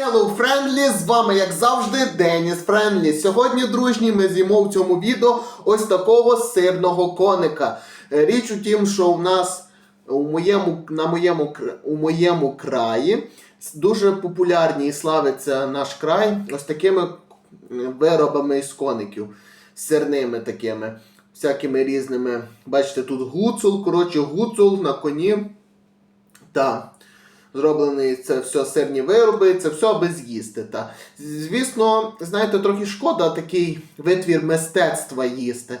Hello, Friendly! З вами, як завжди, Деніс Френдлі. Сьогодні, дружні, ми з'їмо в цьому відео ось такого сирного коника. Е, Річ у тім, що у нас у моєму, на моєму, у моєму краї дуже популярні і славиться наш край ось такими е, виробами із коників, сирними такими, всякими різними. Бачите, тут гуцул, коротше, гуцул на коні. Та зроблений це все сирні вироби, це все аби з'їсти. Та. Звісно, знаєте, трохи шкода такий витвір мистецтва їсти,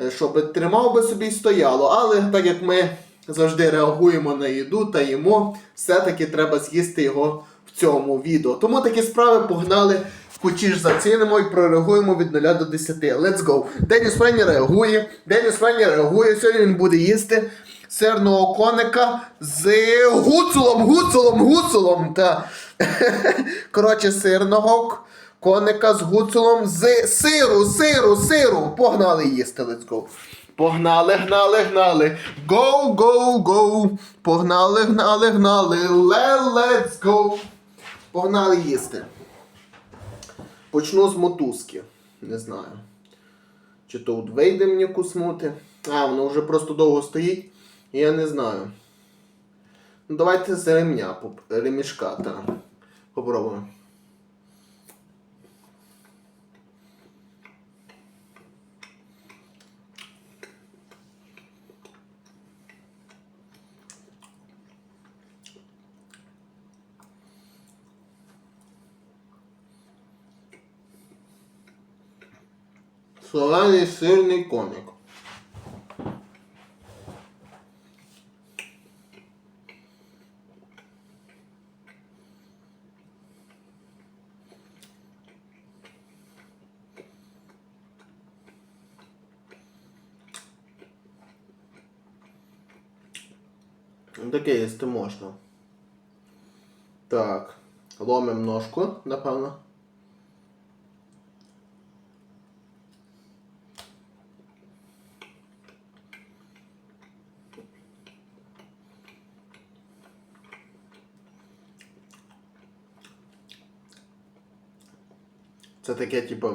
е, щоб тримав би собі і стояло. Але так як ми завжди реагуємо на їду та їмо, все-таки треба з'їсти його в цьому відео. Тому такі справи погнали. Кучіш зацінимо і прореагуємо від 0 до 10. Let's go. Деніс Френі реагує. Деніс Френі реагує. Сьогодні він буде їсти сирного коника з гуцулом, гуцулом, гуцулом. Та. Коротше, сирного коника з гуцулом з сиру, сиру, сиру. Погнали їсти, let's go. Погнали, гнали, гнали. Go, go, go. Погнали, гнали, гнали. Le- Let's go. Погнали їсти. Почну з мотузки. Не знаю. Чи то от вийде мені куснути. А, воно вже просто довго стоїть. Я не знаю. Ну, давайте з ремня, ремішка, так. Попробуємо. Солений сирний коник. Ну, Таке їсти можна. Так. Ломим ножку, напевно. Це таке, типу,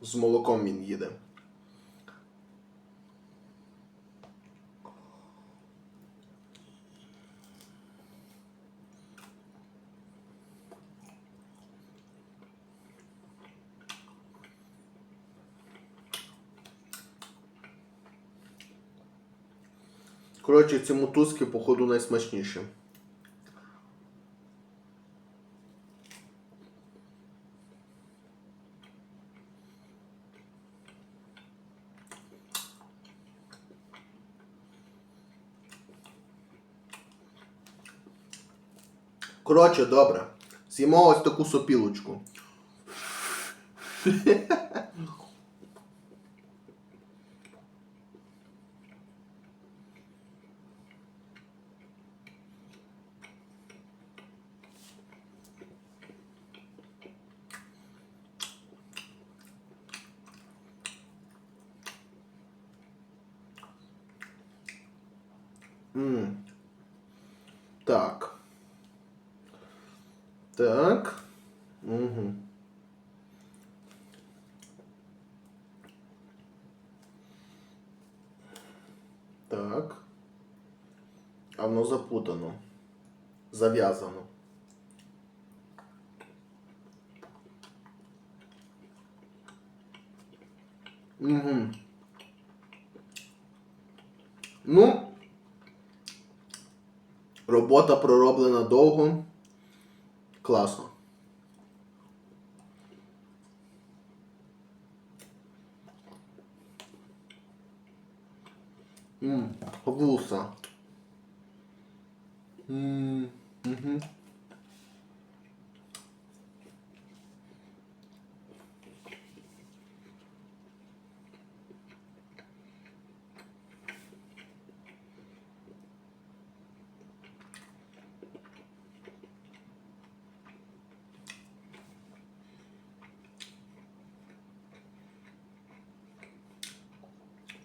з молоком він їде. Коротше, ці мотузки, походу, найсмачніші. Коротше, добре. З'їмо ось таку сопілочку. Так. Так. Угу. Так. А воно запутано. Зав'язано. Угу. Ну, робота пророблена довго. Класно. Ммм, вуса. Ммм, угу.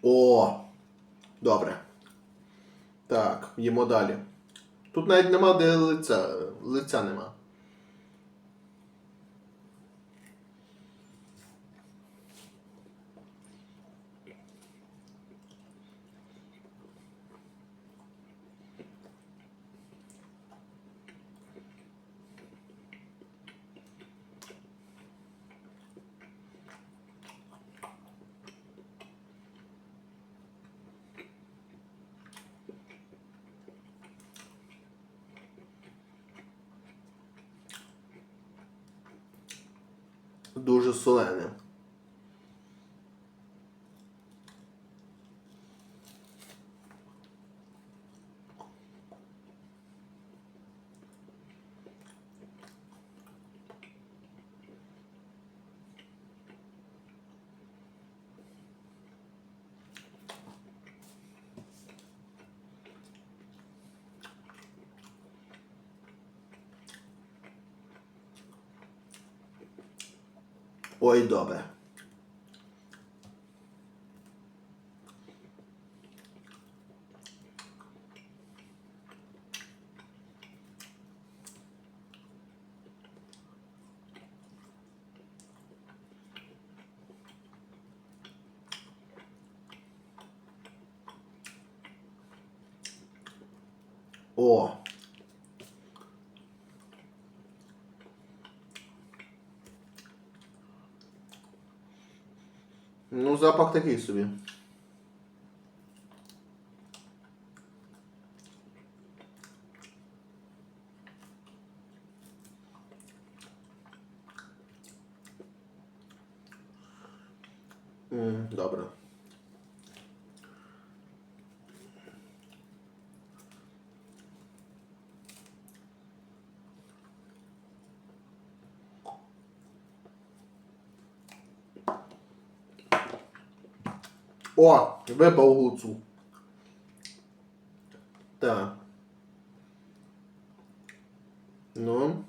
О! Добре. Так, їмо далі. Тут навіть нема де лиця. Лиця нема. Дуже солене. Ой, добре. О. Ну, запах такий собі. М, Добре. О, випав гуцул. Так. Ну.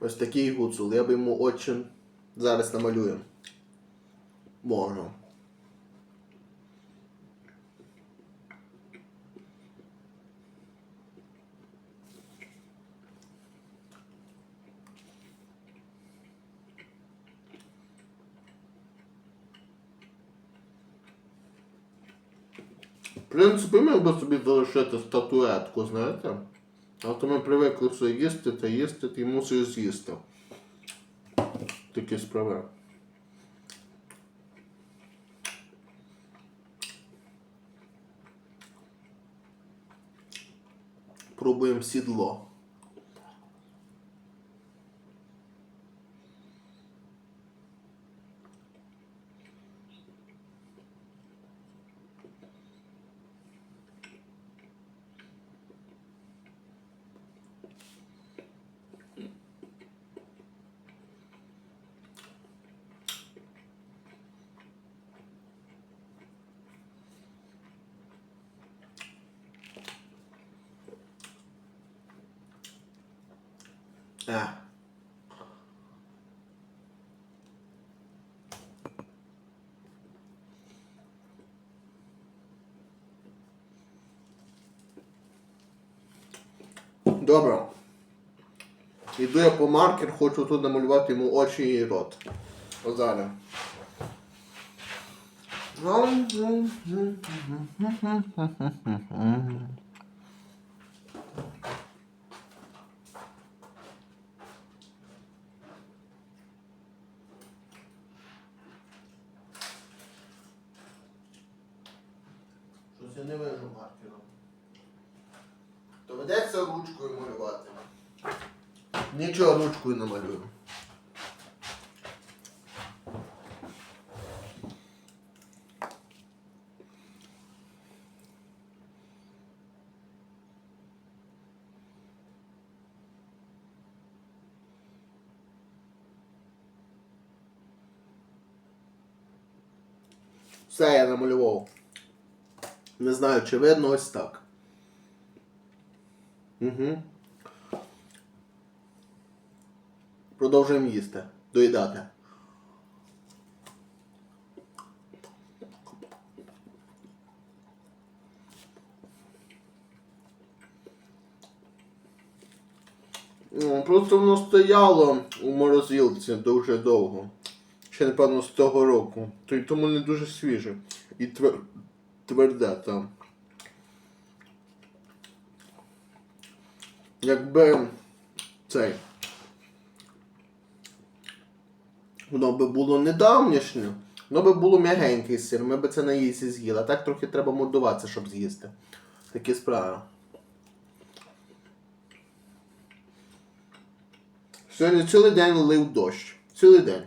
Ось такий гуцул. Я би йому очі зараз намалюю. Можу. Принципі, міг би собі залишити статуетку, знаєте? А то ми привикли все їсти та їсти, ти мусиш з'їсти. Такі справи. Пробуємо сідло. Е. Добре. Іду я по маркер, хочу тут намалювати йому очі і рот. Ось зараз. Щось я не вижу маркером. Доведеться ручкою малювати. Нічого ручкою не малюю. Все я намалював. Не знаю, чи видно ось так. Угу. Продовжуємо їсти. Доїдати. Ну, Просто воно стояло у морозилці дуже довго. Ще, напевно, з того року. Тому не дуже свіже. І твер... тверде там. Якби цей. Воно би було недавнішнє, воно би було м'ягенький сир, ми би це на їсі з'їли. А так трохи треба мордуватися, щоб з'їсти. Такі справи. Сьогодні цілий день лив дощ. Цілий день.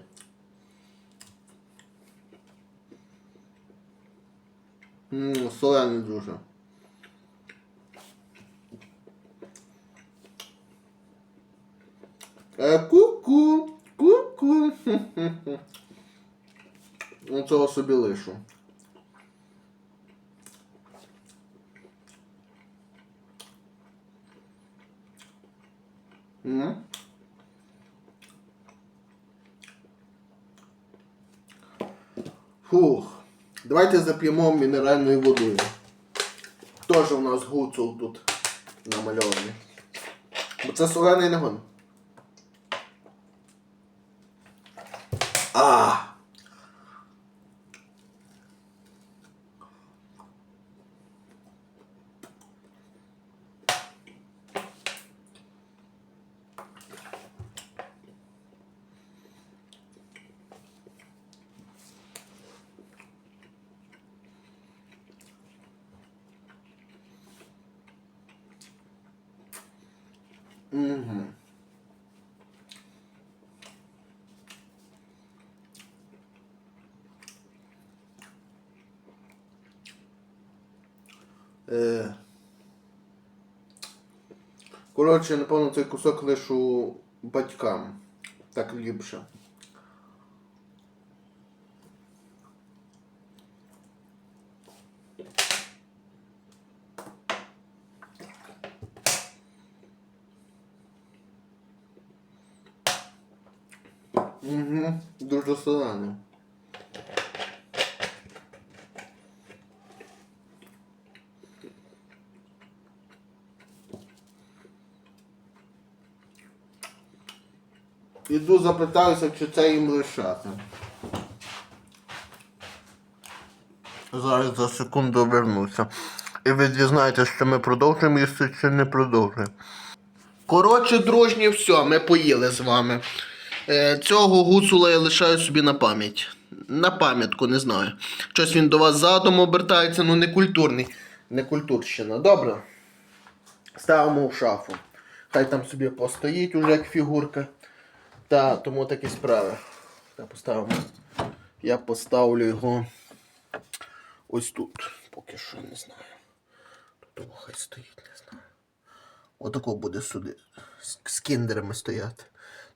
Ммм, солений дуже. Е. Ну, цього собі лишу. М? Фух. Давайте зап'ємо мінеральною водою. Теж у нас гуцул тут намальований. Бо це солений негон. Угу. Е. Коротше, напевно, цей кусок лишу батькам. Так ліпше. Угу, дуже солене. Іду запитаюся, чи це їм лишати. Зараз за секунду вернуся. І ви дізнаєтесь, що ми продовжуємо їсти чи не продовжуємо. Коротше, дружні, все, ми поїли з вами. Е, цього гуцула я лишаю собі на пам'ять. На пам'ятку, не знаю. Щось він до вас задом обертається, ну не культурний. Не культурщина. Добре. Ставимо в шафу. Хай там собі постоїть уже як фігурка. Та, тому такі справи. Та поставимо. Я поставлю його ось тут. Поки що не знаю. Тут його хай стоїть, не знаю. Отако буде сюди. З, з кіндерами стояти.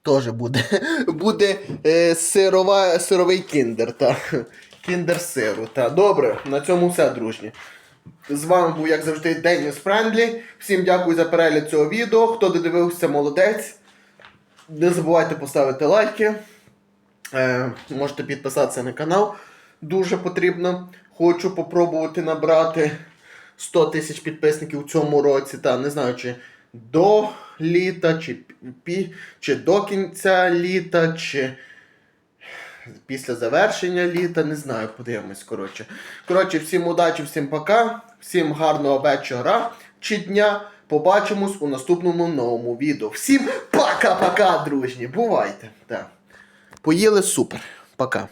Теж буде. Буде е, сирова, сировий кіндер. Та. Кіндер сиру. Та. Добре, на цьому все, дружні. З вами був, як завжди, Деніс Френдлі. Всім дякую за перегляд цього відео. Хто додивився, молодець. Не забувайте поставити лайки. Е, можете підписатися на канал. Дуже потрібно. Хочу попробувати набрати 100 тисяч підписників у цьому році. Та не знаю, чи до літа, чи, пі, чи до кінця літа, чи після завершення літа. Не знаю, подивимось. Коротше, коротше всім удачі, всім пока, всім гарного вечора чи дня. Побачимось у наступному новому відео. Всім пока-пока, дружні. Бувайте. Да. Поїли супер. Пока.